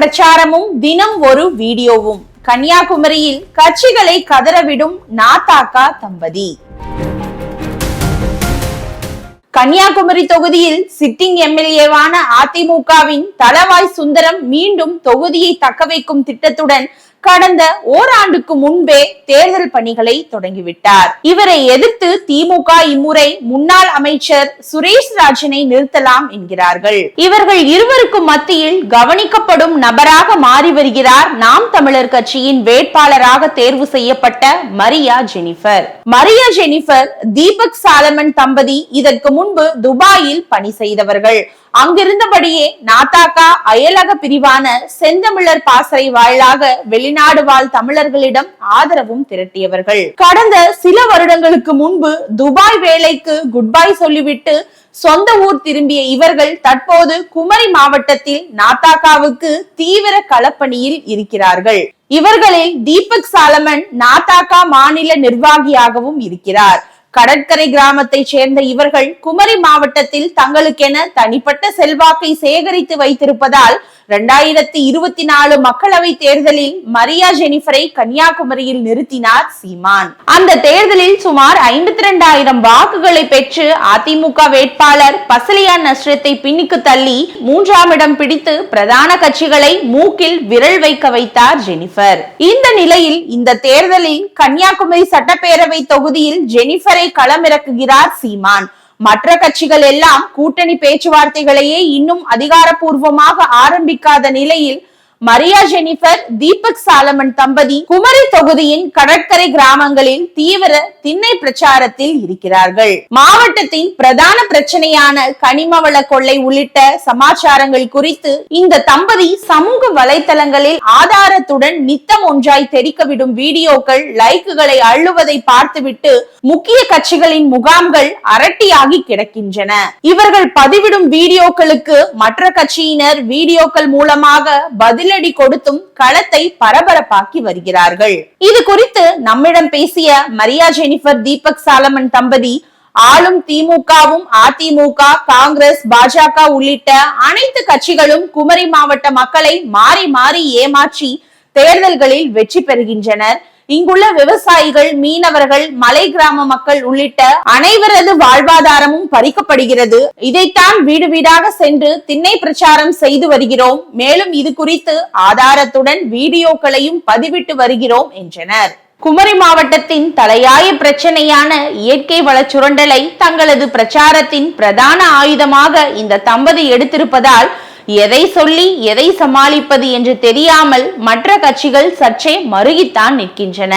பிரச்சாரமும் தினம் ஒரு வீடியோவும். கன்னியாகுமரியில் கட்சிகளை கதறவிடும் நாத்தாக்கா தம்பதி. கன்னியாகுமரி தொகுதியில் சிட்டிங் எம்எல்ஏவான அதிமுகவின் தளவாய் சுந்தரம் மீண்டும் தொகுதியை தக்கவைக்கும் திட்டத்துடன் கடந்த ஓராண்டுக்கு முன்பே தேர்தல் பணிகளை தொடங்கிவிட்டார். இவரை எதிர்த்து திமுக இம்முறை முன்னாள் அமைச்சர் சுரேஷ் ராஜனை நிறுத்தலாம் என்கிறார்கள். இவர்கள் இருவருக்கும் மத்தியில் கவனிக்கப்படும் நபராக மாறி வருகிறார் நாம் தமிழர் கட்சியின் வேட்பாளராக தேர்வு செய்யப்பட்ட Maria Jennifer. Maria Jennifer Deepak Solomon தம்பதி இதற்கு முன்பு துபாயில் பணி செய்தவர்கள். அங்கிருந்தபடியே நாத்தாக்கா அயலக பிரிவான செந்தமிழர் பாசறை வாயிலாக வெளிநாடு வாழ் தமிழர்களிடம் ஆதரவும் திரட்டியவர்கள். கடந்த சில வருடங்களுக்கு முன்பு துபாய் வேலைக்கு குட்பை சொல்லிவிட்டு சொந்த ஊர் திரும்பிய இவர்கள் தற்போது குமரி மாவட்டத்தில் நாத்தாக்காவுக்கு தீவிர களப்பணியில் இருக்கிறார்கள். இவர்களில் தீபக் சாலமன் நாத்தாக்கா மாநில நிர்வாகியாகவும் இருக்கிறார். கடற்கரை கிராமத்தை சேர்ந்த இவர்கள் குமரி மாவட்டத்தில் தங்களுக்கென தனிப்பட்ட செல்வாக்கை சேகரித்து வைத்திருப்பதால் ரெண்டாயிரத்தி இருபத்தி நாலு மக்களவை தேர்தலில் மரியா ஜெனிஃபரை கன்னியாகுமரியில் நிறுத்தினார் சீமான். அந்த தேர்தலில் சுமார் ஐம்பத்தி இரண்டாயிரம் வாக்குகளை பெற்று அதிமுக வேட்பாளர் பசலியான் நஷ்டத்தை பின்னுக்கு தள்ளி மூன்றாம் இடம் பிடித்து பிரதான கட்சிகளை மூக்கில் விரல் வைக்க வைத்தார் ஜெனிஃபர். இந்த நிலையில் இந்த தேர்தலில் கன்னியாகுமரி சட்டப்பேரவை தொகுதியில் ஜெனிஃபரை களமிறக்குகிறார் சீமான். மற்ற கட்சிகள் எல்லாம் கூட்டணி பேச்சுவார்த்தைகளையே இன்னும் அதிகாரப்பூர்வமாக ஆரம்பிக்காத நிலையில் மரியா ஜெனிஃபர் தீபக் சாலமன் தம்பதி குமரி தொகுதியின் கடற்கரை கிராமங்களில் தீவிர திண்ணை பிரச்சாரத்தில் இருக்கிறார்கள். மாவட்டத்தின் பிரதான பிரச்சனையான கனிம வள கொள்ளை உள்ளிட்ட சமாச்சாரங்கள் குறித்து இந்த தம்பதி சமூக வலைதளங்களில் ஆதாரத்துடன் நித்தம் ஒன்றாய் தெரிக்கவிடும் வீடியோக்கள் லைக்குகளை அள்ளுவதை பார்த்துவிட்டு முக்கிய கட்சிகளின் முகாம்கள் அரட்டியாகி கிடக்கின்றன. இவர்கள் பதிவிடும் வீடியோக்களுக்கு மற்ற கட்சியினர் வீடியோக்கள் மூலமாக பதில் பதிலடி கொடுத்தும் களத்தை பரபரப்பாக்கி வருகிறார்கள். இது குறித்து நம்மிடம் பேசிய மரியா ஜெனிஃபர் தீபக் சாலமன் தம்பதி ஆளும் திமுகவும் அதிமுக காங்கிரஸ் பாஜக உள்ளிட்ட அனைத்து கட்சிகளும் குமரி மாவட்ட மக்களை மாறி மாறி ஏமாற்றி தேர்தல்களில் வெற்றி பெறுகின்றனர். இங்குள்ள விவசாயிகள் மீனவர்கள் மலை கிராம மக்கள் உள்ளிட்ட அனைவரது வாழ்வாதாரமும் பறிக்கப்படுகிறது. இதைத்தான் வீடு வீடாக சென்று திண்ணை பிரச்சாரம் செய்து வருகிறோம். மேலும் இது குறித்து ஆதாரத்துடன் வீடியோக்களையும் பதிவிட்டு வருகிறோம் என்றனர். குமரி மாவட்டத்தின் தலையாய பிரச்சனையான இயற்கை வள சுரண்டலை தங்களது பிரச்சாரத்தின் பிரதான ஆயுதமாக இந்த தம்பதி எடுத்திருப்பதால் எதை சொல்லி எதை சமாளிப்பது என்று தெரியாமல் மற்ற கட்சிகள் சற்றே மருகித்தான் நிற்கின்றன.